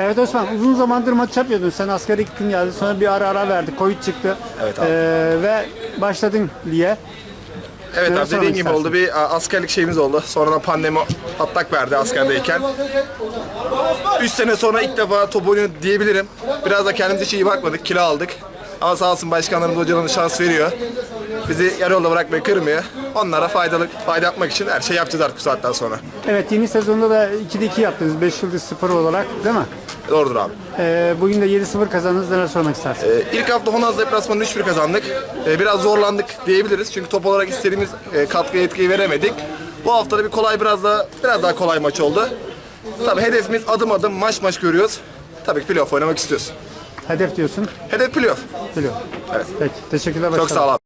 Evet Osman uzun zamandır maç yapıyordun. Sen askere gittin geldi. Sonra bir ara ara verdik. Covid çıktı. Evet abi. Ee, ve başladın diye. Evet Neler abi dediğin sormak gibi istersin? oldu. Bir a, askerlik şeyimiz oldu. Sonradan pandemi patlak verdi askerdeyken. 3 sene sonra ilk defa top oynuyor diyebilirim. Biraz da kendimize hiç iyi bakmadık. Kilo aldık. Ama sağ olsun başkanlarımız hocalarımız şans veriyor. Bizi yarı yolda bırakmayı kırmıyor. Onlara faydalı fayda yapmak için her şey yapacağız artık bu saatten sonra. Evet yeni sezonda da 2'de 2 yaptınız. 5 yıldız spor olarak değil mi? Doğrudur abi. Ee, bugün de 7-0 kazandınız. Neler sormak istersin? Ee, ilk hafta Honaz deplasmanını 3-1 kazandık. Ee, biraz zorlandık diyebiliriz. Çünkü top olarak istediğimiz e, katkı etkiyi veremedik. Bu hafta da bir kolay biraz daha biraz daha kolay maç oldu. Tabii hedefimiz adım adım maç maç görüyoruz. Tabii ki playoff oynamak istiyoruz. Hedef diyorsun. Hedef playoff. Biliyorum. Evet. Peki. Teşekkürler. Çok başkanım. sağ ol abi.